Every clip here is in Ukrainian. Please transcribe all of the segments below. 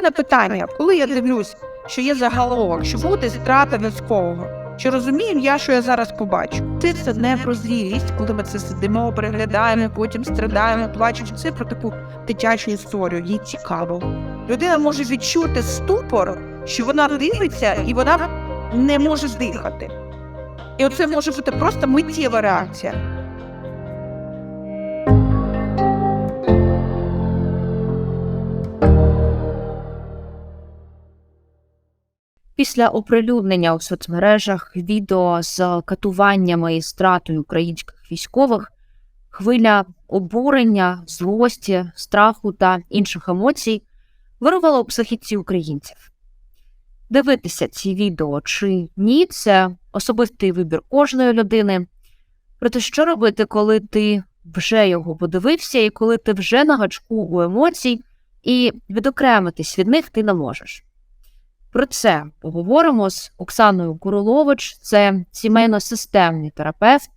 мене питання, коли я дивлюсь, що є заголовок, що буде страта військового, чи розумію я, що я зараз побачу? Це, це не про зрілість, коли ми це сидимо, переглядаємо, потім страдаємо, плачемо. Це про таку дитячу історію, їй цікаво. Людина може відчути ступор, що вона дивиться і вона не може здихати. І оце може бути просто миттєва реакція. Після оприлюднення у соцмережах відео з катуваннями і стратою українських військових, хвиля обурення, злості, страху та інших емоцій вирувала у психіці українців. Дивитися ці відео чи ні, це особистий вибір кожної людини. Проте, що робити, коли ти вже його подивився, і коли ти вже на гачку у емоцій, і відокремитись від них ти не можеш. Про це поговоримо з Оксаною Курилович, це сімейно-системний терапевт,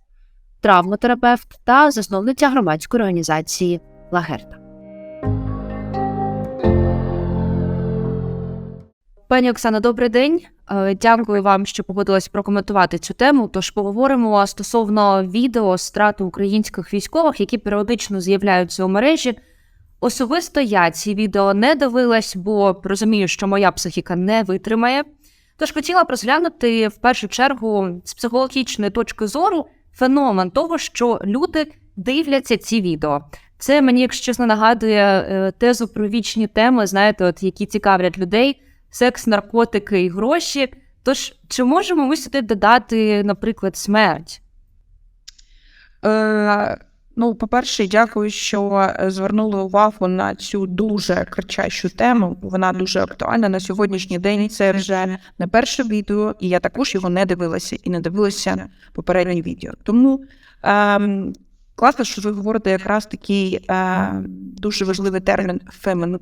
травмотерапевт та засновниця громадської організації Лагерта. Пані Оксано, добрий день. Е, Дякую вам, що погодились прокоментувати цю тему. Тож поговоримо стосовно відео страти українських військових, які періодично з'являються у мережі. Особисто я ці відео не дивилась, бо розумію, що моя психіка не витримає. Тож хотіла б розглянути в першу чергу з психологічної точки зору феномен того, що люди дивляться ці відео. Це мені, якщо чесно, нагадує е, тезу про вічні теми, знаєте, от які цікавлять людей: секс, наркотики і гроші. Тож, чи можемо ми сюди додати, наприклад, смерть? Е, ну, по-перше, дякую, що е, звернули увагу на цю дуже кричащу тему. Вона дуже актуальна на сьогоднішній день. Це вже не перше відео, і я також його не дивилася і не дивилася попереднє відео. Тому ем, класно, що ви говорите якраз такий е, дуже важливий термін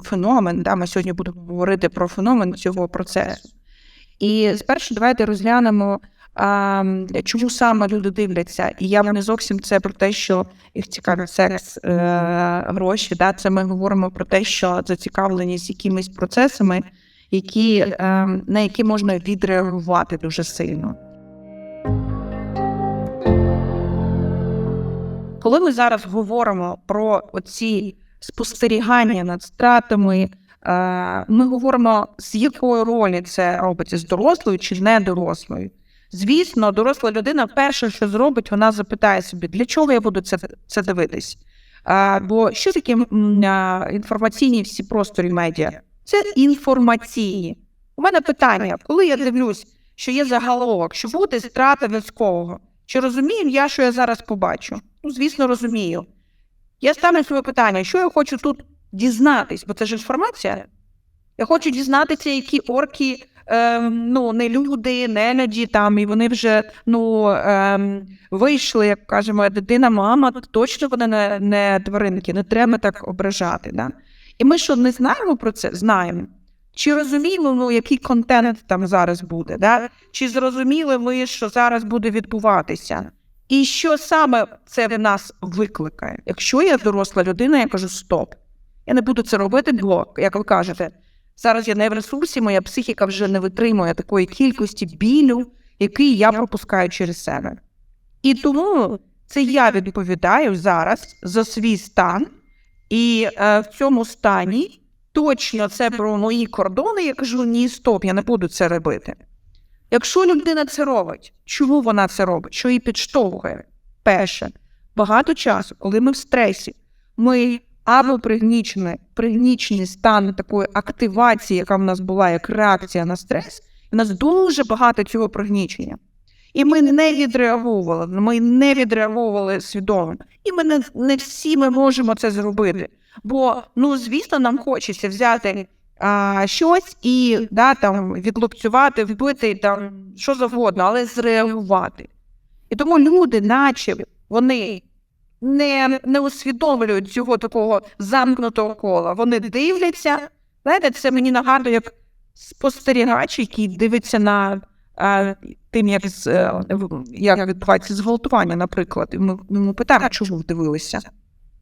феномен. Да? Ми сьогодні будемо говорити про феномен цього процесу. І спершу давайте розглянемо. А, чому саме люди дивляться? І я не зовсім це про те, що їх цікавить секс, е, гроші. Да? Це ми говоримо про те, що зацікавленість якимись процесами, які, е, на які можна відреагувати дуже сильно. Коли ми зараз говоримо про оці спостерігання над стратами, е, ми говоримо, з якої ролі це робиться з дорослою чи не дорослою. Звісно, доросла людина перше, що зробить, вона запитає собі, для чого я буду це це дивитись. А, Бо що таке інформаційні всі просторі медіа? Це інформаційні. У мене питання, коли я дивлюсь, що є заголовок, що буде страта військового, чи розумію я, що я зараз побачу? Ну, звісно, розумію. Я ставлю своє питання, що я хочу тут дізнатись, бо це ж інформація. Я хочу дізнатися, які орки ем, ну, не люди, не люди там, і вони вже ну, ем, вийшли, як каже моя дитина, мама, точно вони не, не тваринки, не треба так ображати. Да? І ми що не знаємо про це? Знаємо. Чи розуміємо, ну, який контент там зараз буде? Да? Чи зрозуміли ми, що зараз буде відбуватися? І що саме це в нас викликає? Якщо я доросла людина, я кажу стоп. Я не буду це робити, бо, як ви кажете, зараз я не в ресурсі, моя психіка вже не витримує такої кількості білю, який я пропускаю через себе. І тому це я відповідаю зараз за свій стан, і е, в цьому стані точно це про мої кордони. Я кажу, ні, стоп, я не буду це робити. Якщо людина це робить, чому вона це робить? Що її підштовхує? Перше, багато часу, коли ми в стресі, ми або пригнічені, пригнічені стан такої активації, яка в нас була як реакція на стрес, у нас дуже багато цього пригнічення. І ми не відреагували, ми не відреагували свідомо. І ми не, не всі ми можемо це зробити. Бо, ну, звісно, нам хочеться взяти а, щось і да, там, відлупцювати, вбити там, що завгодно, але зреагувати. І тому люди, наче вони не, не усвідомлюють цього такого замкнутого кола. Вони дивляться. Знаєте, це мені нагадує як спостерігач, який дивиться на а, тим, як, з, е, як відбувається зґвалтування, наприклад. І ми, ми питаємо, чому ви дивилися?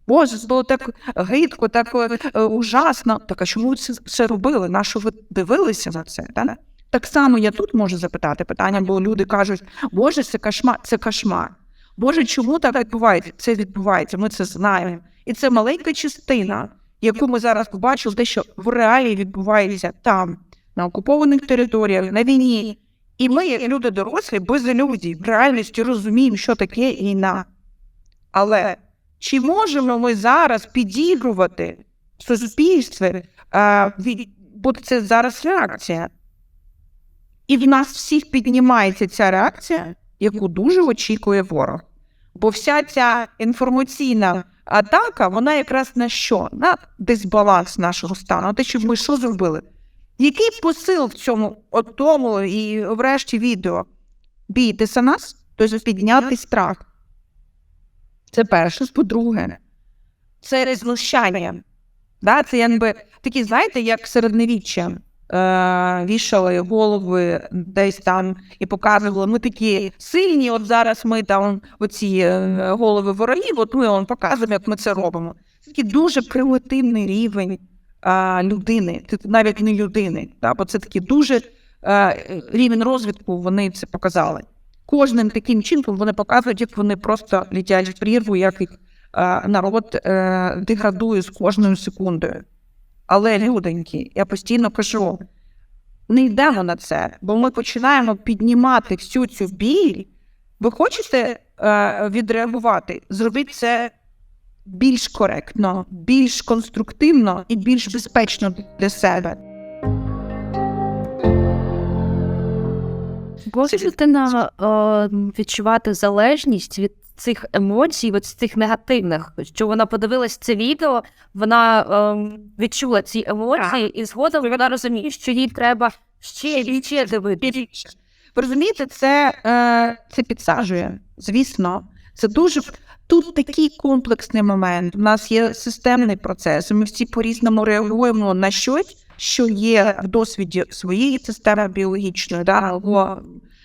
Боже, це було так гидко, так е, ужасно. Так а чому ви це все робили? На що ви дивилися на це? Да? Так само я тут можу запитати питання, бо люди кажуть, Боже, це кошмар, це кошмар. Боже, чому так відбувається? Це відбувається, ми це знаємо. І це маленька частина, яку ми зараз побачили, те, що в реалії відбувається там, на окупованих територіях, на війні. І ми, як люди дорослі, без ілюзій, в реальності розуміємо, що таке війна. Але чи можемо ми зараз підігрувати в суспільстві, бо це зараз реакція? І в нас всіх піднімається ця реакція, яку дуже очікує ворог. Бо вся ця інформаційна атака, вона якраз на що? На дисбаланс нашого стану. Те, щоб ми що зробили? Який посил в цьому от тому і врешті відео? Бійтеся нас, тобто підняти страх. Це перше. По-друге, це знущання. Да, це якби такі, знаєте, як середньовіччя. Е, вішали голови десь там і показували, ми такі сильні, от зараз ми там оці е, голови ворогів, от ми он показуємо, як ми це робимо. Це такий дуже примітивний рівень а, людини, навіть не людини, да, бо це такий дуже е, рівень розвитку, вони це показали. Кожним таким чином вони показують, як вони просто літять в прірву, як їх е, народ е, деградує з кожною секундою. Але, люденькі, я постійно кажу, не йдемо на це, бо ми починаємо піднімати всю цю біль. Ви хочете е, відреагувати? Зробіть це більш коректно, більш конструктивно і більш безпечно для себе. Це- людина е, відчувати залежність від цих емоцій, від цих негативних, що вона подивилась це відео, вона е, відчула ці емоції, і згодом вона розуміє, що їй треба ще і ще дивитися. Ви розумієте, це, е, це підсаджує, звісно. Це дуже тут такий комплексний момент. У нас є системний процес. і Ми всі по-різному реагуємо на щось, що є в досвіді своєї системи біологічної, да, або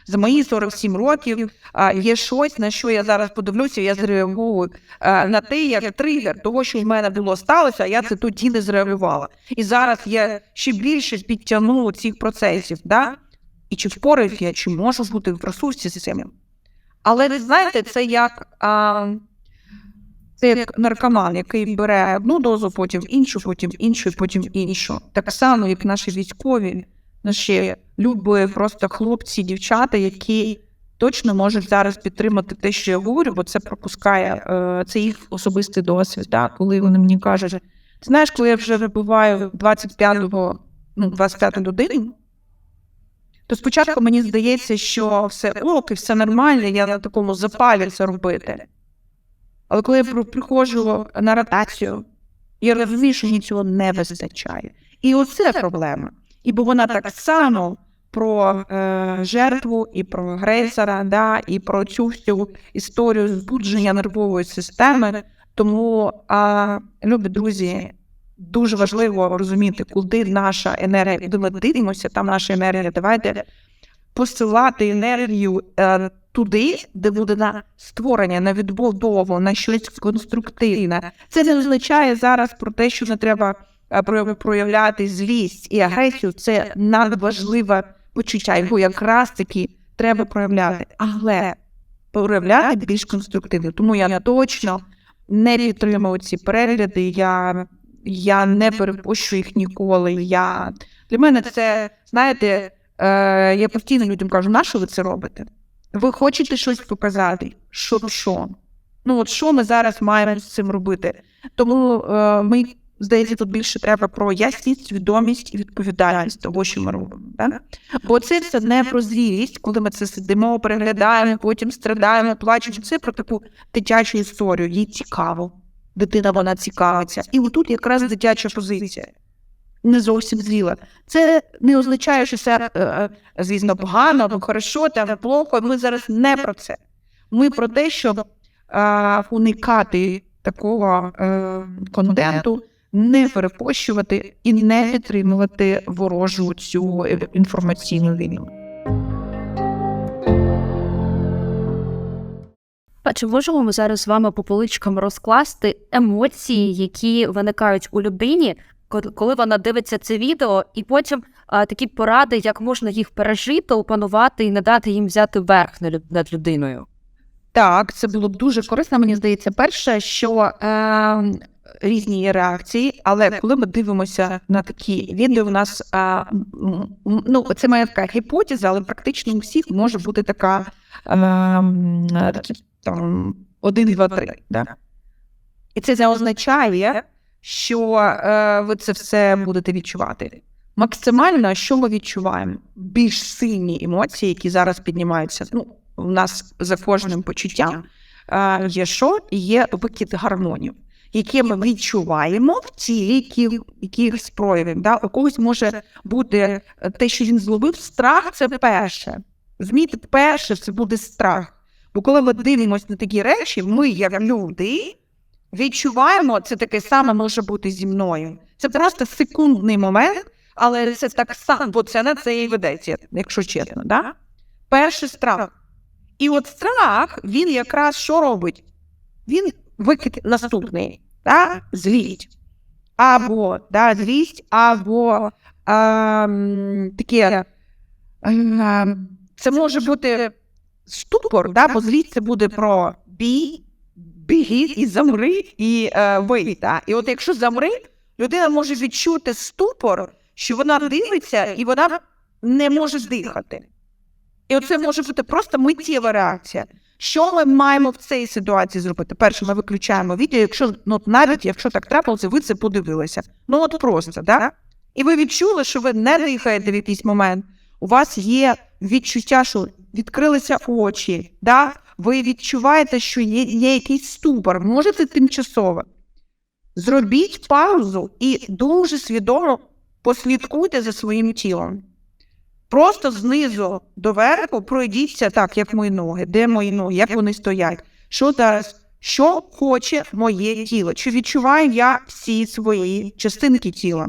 за мої 47 років є щось, на що я зараз подивлюся, я зреагую а, на те, як тригер того, що в мене було сталося, а я це тоді не зреагувала. І зараз я ще більше підтягнула цих процесів. Да? І чи впораюсь я, чи можу бути в ресурсі з цим. Але ви знаєте, це як, а, це як наркоман, який бере одну дозу, потім іншу, потім іншу, потім іншу. Так само, як наші військові, наші любі просто хлопці, дівчата, які точно можуть зараз підтримати те, що я говорю, бо це пропускає е, це їх особистий досвід. Да? Коли вони мені кажуть, ти знаєш, коли я вже вибиваю 25-го, ну, 25 людину, то спочатку мені здається, що все ок, і все нормально, я на такому запалі це робити. Але коли я приходжу на ротацію, я розумію, що мені цього не вистачає. І оце проблема. І бо вона так само про е, жертву, і про агресора, да, і про цю всю історію збудження нервової системи. Тому, а, любі друзі, дуже важливо розуміти, куди наша енергія, куди ми дивимося, там наша енергія. Давайте посилати енергію е, туди, де буде на створення, на відбудову, на щось конструктивне. Це не означає зараз про те, що не треба проявляти злість і агресію. Це надважливе почуття, його якраз таки треба проявляти, але проявляти більш конструктивно. Тому я точно не підтримую ці перегляди. Я, я не перепущу їх ніколи. Я для мене це знаєте. Е, я постійно людям кажу, на що ви це робите? Ви хочете щось показати? Що що? Ну от що ми зараз маємо з цим робити? Тому е, ми, здається, тут більше треба про ясність, свідомість і відповідальність того, що ми робимо. Да? Бо це все не про зрілість, коли ми це сидимо, переглядаємо, потім страдаємо, плачемо. Це про таку дитячу історію. Їй цікаво. Дитина вона цікавиться. І отут якраз дитяча позиція не зовсім зріла. Це не означає, що це, е, е, звісно, погано або хорошо, там плохо. Ми зараз не про це. Ми про те, щоб уникати такого е, контенту, не перепощувати і не підтримувати ворожу цю інформаційну війну. чи можемо ми зараз з вами по поличкам розкласти емоції, які виникають у людині, коли вона дивиться це відео, і потім а, такі поради, як можна їх пережити, опанувати і не дати їм взяти верх над людиною? Так, це було б дуже корисно. Мені здається, перше, що е, різні є реакції, але коли ми дивимося на такі відео, у нас м, ну це моя така гіпотеза, але практично у всіх може бути така такі, там один, два, три. Да? І це не означає, що е, ви це все будете відчувати. Максимально, що ми відчуваємо? Більш сильні емоції, які зараз піднімаються. Ну, у нас за кожним почуттям є що? Є викид гармонію, які ми відчуваємо в тілі, якихось проявів. Да? У когось може бути е, те, що він зловив, страх це перше. Розумієте, перше це буде страх. Бо коли ми дивимося на такі речі, ми, як люди, відчуваємо, це таке саме може бути зі мною. Це просто секундний момент, але це так само, бо це на це і ведеться, якщо чесно. Да? Перший страх. І от страх, він якраз що робить? Він викид наступний, да? злість. Або да, злість, або ем, таке. ем, це може бути ступор, да? бо злість це буде про бій, біги і замри, і е, вий. Да? І от якщо замри, людина може відчути ступор, що вона дивиться і вона не може дихати. І оце може бути просто миттєва реакція. Що ми маємо в цій ситуації зробити? Перше, ми виключаємо відео, якщо ну, навіть якщо так трапилося, ви це подивилися. Ну от просто, да? І ви відчули, що ви не дихаєте в якийсь момент. У вас є відчуття, що відкрилися очі, да? ви відчуваєте, що є, є якийсь ступор, може це тимчасово. Зробіть паузу і дуже свідомо послідкуйте за своїм тілом. Просто знизу до верху пройдіться так, як мої ноги. Де мої ноги, як вони стоять? Що зараз? Що хоче моє тіло? Чи відчуваю я всі свої частинки тіла?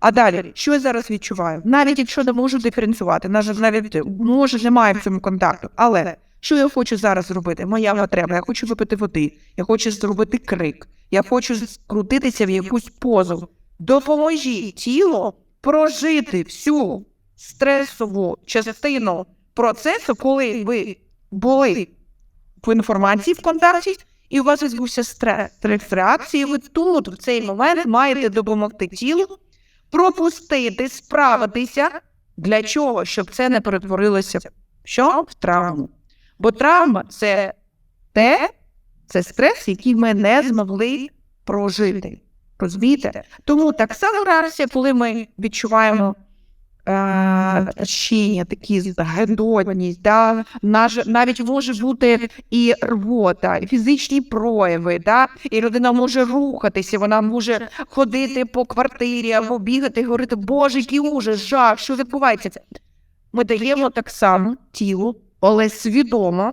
А далі, що я зараз відчуваю? Навіть якщо не можу диференціювати, навіть навіть може немає в цьому контакту. Але що я хочу зараз зробити? Моя потреба. Я хочу випити води, я хочу зробити крик, я хочу скрутитися в якусь позу. Допоможіть тілу прожити всю стресову частину процесу, коли ви були в інформації в контакті, і у вас відбувся стрес, стрес реакції. Ви тут в цей момент маєте допомогти тілу пропустити, справитися. Для чого? Щоб це не перетворилося що? в травму. Бо травма це те, це стрес, який ми не змогли прожити. Розумієте? Тому так само реакція, коли ми відчуваємо тащення, такі гидотність, да? Наж- навіть може бути і рвота, і фізичні прояви, да? і людина може рухатися, вона може ходити по квартирі або бігати і говорити, Боже, який ужас, жах, що відбувається? Ми даємо так само тілу, але свідомо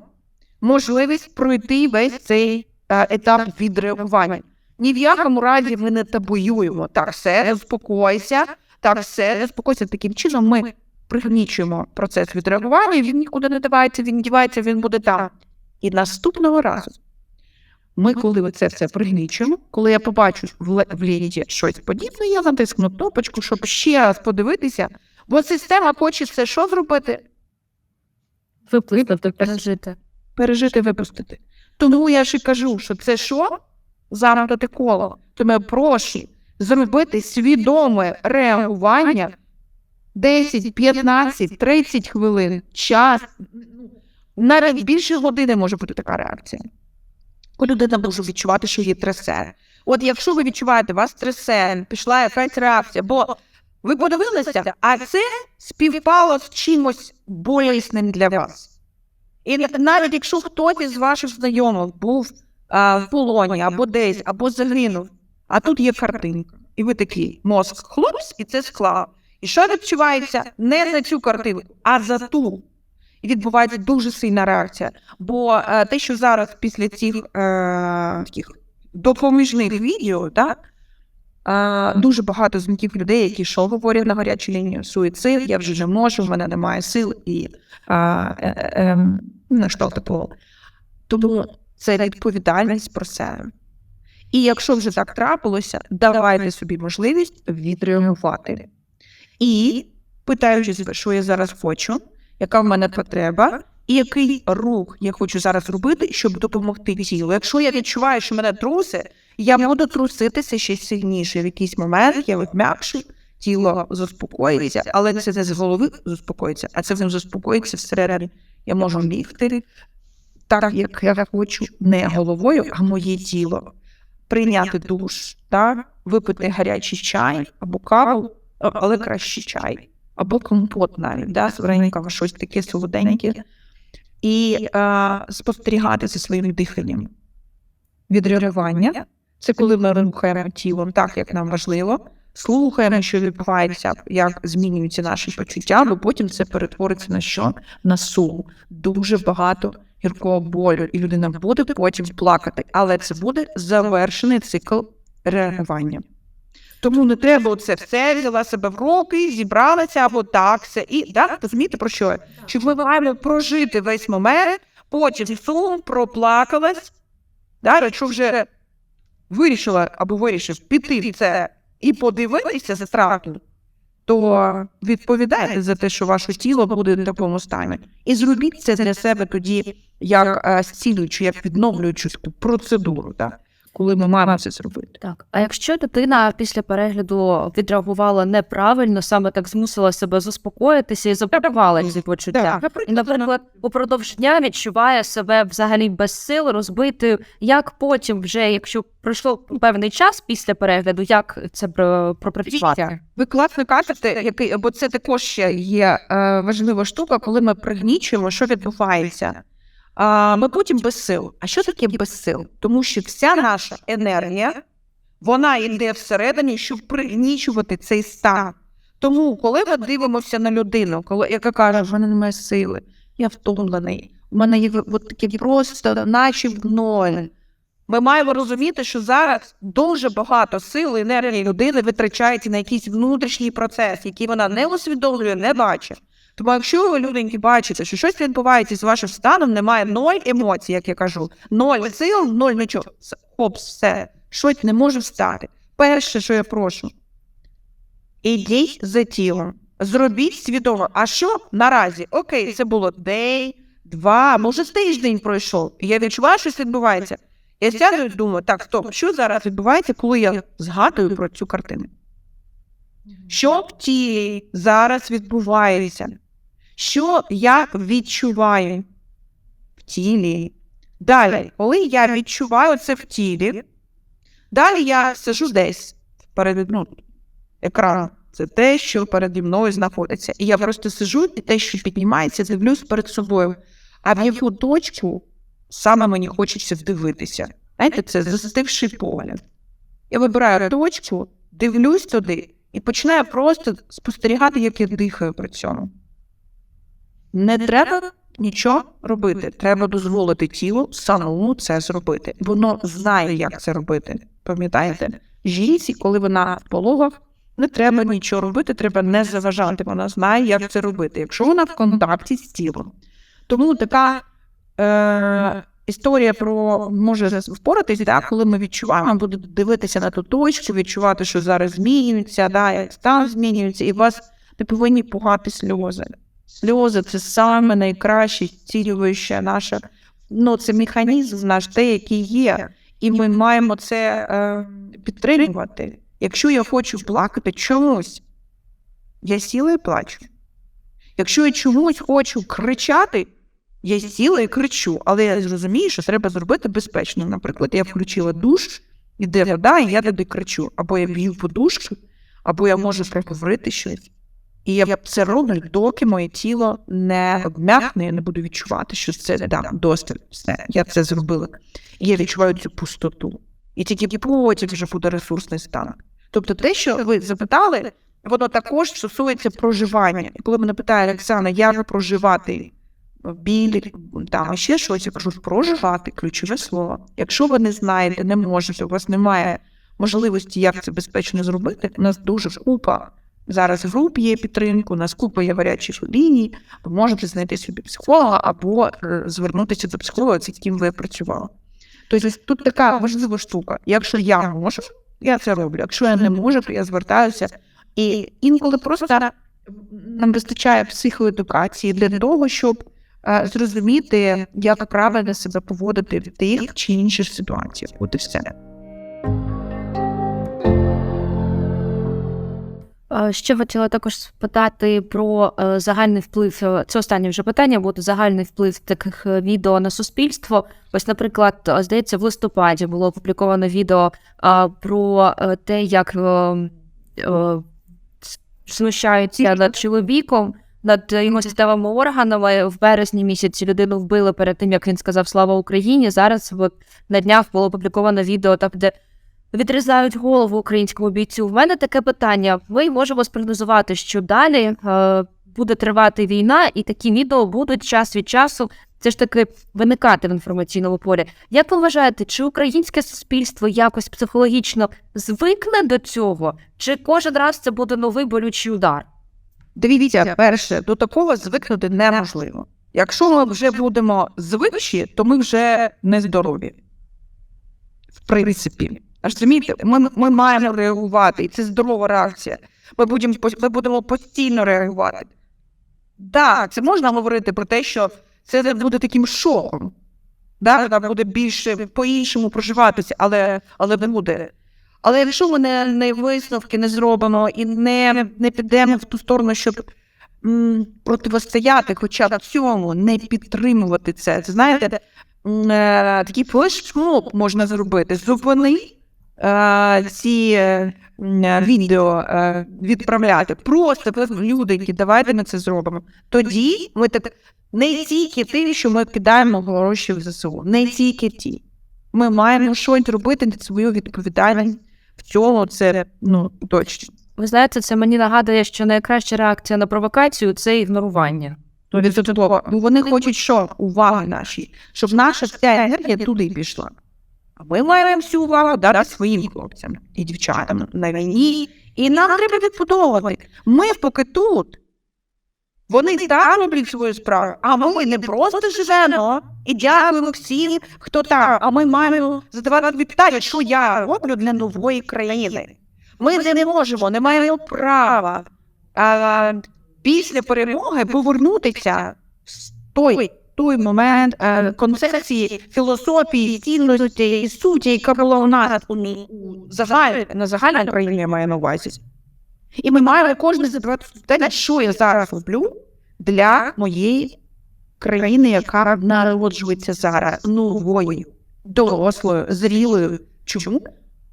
можливість пройти весь цей е, етап відреагування. Ні в якому разі ми не табуюємо. Так, все, заспокойся, так, все, заспокойся. Таким чином ми пригнічуємо процес відреагування, і він нікуди не дівається, він дівається, він буде там. І наступного разу ми, коли це все пригнічуємо, коли я побачу в, ленті щось подібне, я натискну кнопочку, щоб ще раз подивитися, бо система хоче це що зробити? Виплити, пережити. пережити, випустити. Тому я ж і кажу, що це що? Замкнути коло. Тому я прошу зробити свідоме реагування 10, 15, 30 хвилин, час. Навіть більше години може бути така реакція. Людина може відчувати, що її трясе. От якщо ви відчуваєте, вас трясе, пішла якась реакція, бо ви подивилися, а це співпало з чимось болісним для вас. І навіть якщо хтось із ваших знайомих був а, в полоні або десь, або загинув, а тут є картинка, і ви такі мозк хлопць, і це склав. І що відчувається не за цю картинку, а за ту. І відбувається дуже сильна реакція. Бо е, те, що зараз після цих е, таких допоміжних відео, да, е, дуже багато дзвінків людей, які що говорять на гарячу лінію суїцид, я вже не можу, в мене немає сил і е, е, е, ну, що такого. Тому це відповідальність про себе. І якщо вже так трапилося, давайте собі можливість відреагувати. І питаючись, що я зараз хочу, яка в мене потреба, і який рух я хочу зараз робити, щоб допомогти тілу. Якщо я відчуваю, що мене трусить, я буду труситися ще сильніше. В якийсь момент я відм'якшу, тіло заспокоїться, але це не з голови заспокоїться, а це вже заспокоїться всередині. Я можу лігти так, як я хочу, не головою, а моє тіло. Прийняти душ, так? випити гарячий чай або каву, але краще чай, або компот навіть, да? з щось таке солоденьке. І е, спостерігати за своїм диханням. Відреагування це коли ми рухаємо тілом так, як нам важливо, слухаємо, що відбувається, як змінюються наші почуття, бо потім це перетвориться на що? На сум. Дуже багато гіркого болю, і людина буде потім плакати, але це буде завершений цикл реагування. Тому не треба оце все взяла себе в руки, зібралася або так все. І да, розумієте про що? Що ми маємо прожити весь момент, потім сум, проплакалась. Да, якщо вже вирішила або вирішив піти в це і подивитися за страхом, то відповідайте за те, що ваше тіло буде в такому стані. І зробіть це для себе тоді як е, зцілюючу, як відновлюючу таку процедуру, так? Коли ми маємо це зробити. Так, а якщо дитина після перегляду відреагувала неправильно, саме так змусила себе заспокоїтися і забрала ці почуття. І, наприклад, упродовж дня відчуває себе взагалі без сил, розбитою. Як потім, вже якщо пройшло певний час після перегляду, як це пропрацювати? Ви класно кажете, який, бо це також ще є е, важлива штука, коли ми пригнічуємо, що відбувається. Ми потім без сил. А що таке без сил? Тому що вся наша енергія вона йде всередині, щоб пригнічувати цей стан. Тому, коли ми дивимося на людину, коли яка каже, в мене немає сили, я втомлений, у мене є от таке просто, наче в ноль. Ми маємо розуміти, що зараз дуже багато сил і енергії людини витрачається на якийсь внутрішній процес, який вона не усвідомлює, не бачить. Тому якщо ви, люденьки, бачите, що щось відбувається з вашим станом, немає ноль емоцій, як я кажу, ноль сил, ноль нічого. С- Хоп, все, щось не може встати. Перше, що я прошу, ідіть за тілом. Зробіть свідомо. А що наразі? Окей, це було день, два, може тиждень пройшов. Я відчуваю, що щось відбувається. Я сяду і думаю, так, стоп, що зараз відбувається, коли я згадую про цю картину? Що в тілі зараз відбувається? Що я відчуваю в тілі? Далі, коли я відчуваю це в тілі, далі я сижу десь перед ну, екраном. Це те, що переді мною знаходиться. І я просто сижу, і те, що піднімається, дивлюсь перед собою. А в яку точку саме мені хочеться дивитися. Знаєте, це застивший погляд. Я вибираю точку, дивлюсь туди і починаю просто спостерігати, як я дихаю при цьому. Не треба нічого робити. Треба дозволити тілу самому це зробити. Воно знає, як це робити. Пам'ятаєте? Жінці, коли вона в пологах, не треба нічого робити, треба не заважати. Вона знає, як це робити, якщо вона в контакті з тілом. Тому така е, історія про може впоратись, да, коли ми відчуваємо, буде дивитися на ту точку, відчувати, що зараз змінюється, да, як стан змінюється, і вас не повинні пугати сльози. Сльози це саме найкраще цілююче наше, ну це механізм наш, те, який є. І ми маємо це е, підтримувати. Якщо я хочу плакати чомусь, я сіла і плачу. Якщо я чомусь хочу кричати, я сіла і кричу, але я розумію, що треба зробити безпечно. Наприклад, я включила душ, іде вода, і я туди кричу. Або я б'ю подушку, або я можу проговорити щось. І я це роблю, доки моє тіло не обм'якне, я не буду відчувати, що це да, досить все. Я це зробила. І я відчуваю цю пустоту. І тільки потім вже буде ресурсний стан. Тобто, те, що ви запитали, воно також стосується проживання. І коли мене питає Оксана, як проживати біль, там ще щось, я кажу, проживати ключове слово. Якщо ви не знаєте, не можете, у вас немає можливості, як це безпечно зробити, у нас дуже купа Зараз груп є підтримку, у нас купа є гарячих ліній, ви можете знайти собі психолога або е, звернутися до психолога, з яким ви працювали. Тобто тут така важлива штука. Якщо я можу, я це роблю. Якщо я не можу, то я звертаюся. І інколи просто нам вистачає психоедукації для того, щоб е, зрозуміти, як правильно себе поводити в тих чи інших ситуаціях. От і все. Ще хотіла також спитати про е, загальний вплив. е, Це останнє вже питання буде загальний вплив таких е, відео на суспільство. Ось, наприклад, е, здається, в листопаді було опубліковано відео е, про е, те, як е, е, знущаються над чоловіком, над його статевими органами. В березні місяці людину вбили перед тим, як він сказав Слава Україні. Зараз от, на днях було опубліковано відео, там, де відрізають голову українському бійцю. В мене таке питання. Ми можемо спрогнозувати, що далі е, буде тривати війна, і такі відео будуть час від часу. Це ж таки виникати в інформаційному полі. Як ви вважаєте, чи українське суспільство якось психологічно звикне до цього, чи кожен раз це буде новий болючий удар? Дивіться, перше, до такого звикнути неможливо. Якщо ми вже будемо звикші, то ми вже нездорові. В принципі. Аж розумієте, ми, ми маємо реагувати, і це здорова реакція. Ми будемо, ми будемо постійно реагувати. Так, це можна говорити про те, що це буде таким шоком. Да? Там буде більше по-іншому проживатися, але, але не буде. Але якщо ми не, не висновки не зробимо і не, не підемо в ту сторону, щоб м, противостояти хоча б цьому, не підтримувати це. Це знаєте, м, е, такий флешмоб можна зробити. Зупини ці е, е, відео е, відправляти. Просто люди, які давайте ми це зробимо. Тоді ми так не тільки ті, що ми кидаємо гроші в ЗСУ, не тільки ті. Ми маємо щось робити на свою відповідальність. В цьому це ну точно. Ви знаєте, це мені нагадує, що найкраща реакція на провокацію це ігнорування. Бо вони хочуть що? Уваги наші, щоб наша вся енергія туди пішла. Ми маємо всю увагу дати своїм хлопцям і дівчатам на війні. І нам треба відбудовувати. Ми поки тут. Вони так роблять свою справу, а ми не просто живемо і дякуємо всім, хто там. А ми маємо задавати питання, що я роблю для нової країни. Ми не можемо, не маємо права а, після перемоги повернутися в той, той момент е, концепції, філософії, цінності і суті, яка була у нас у, загаль, на загальній країні я маю на увазі. І ми маємо кожен задавати питання, що я зараз роблю для моєї країни, яка народжується зараз новою, дорослою, зрілою. Чому?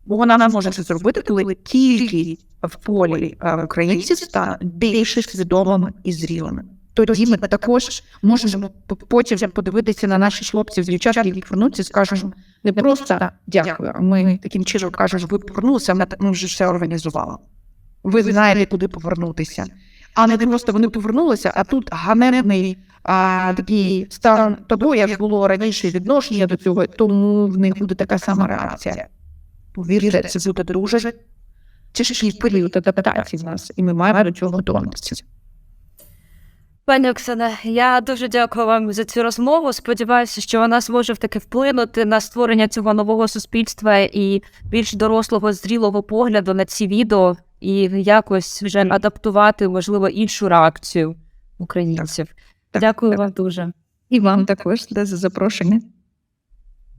Бо вона не може це зробити, коли тільки в полі е, українців стануть більш свідомими і зрілими. Тоді ми також можемо потім подивитися на наших хлопців з дівчат, які повернуться, скажемо не просто дякую, ми таким чином кажемо, ви повернулися, ми, вже все організували. Ви знаєте, куди повернутися. А не просто вони повернулися, а тут ганебний а, такий стан того, як було раніше відношення до цього, тому в них буде така сама реакція. Повірте, це буде дуже тяжкий період адаптації в нас, і ми маємо до цього готуватися. Пані Оксана, я дуже дякую вам за цю розмову. Сподіваюся, що вона зможе таки вплинути на створення цього нового суспільства і більш дорослого, зрілого погляду на ці відео і якось вже адаптувати, можливо, іншу реакцію українців. Так, Дякую так. вам дуже. І вам також за запрошення.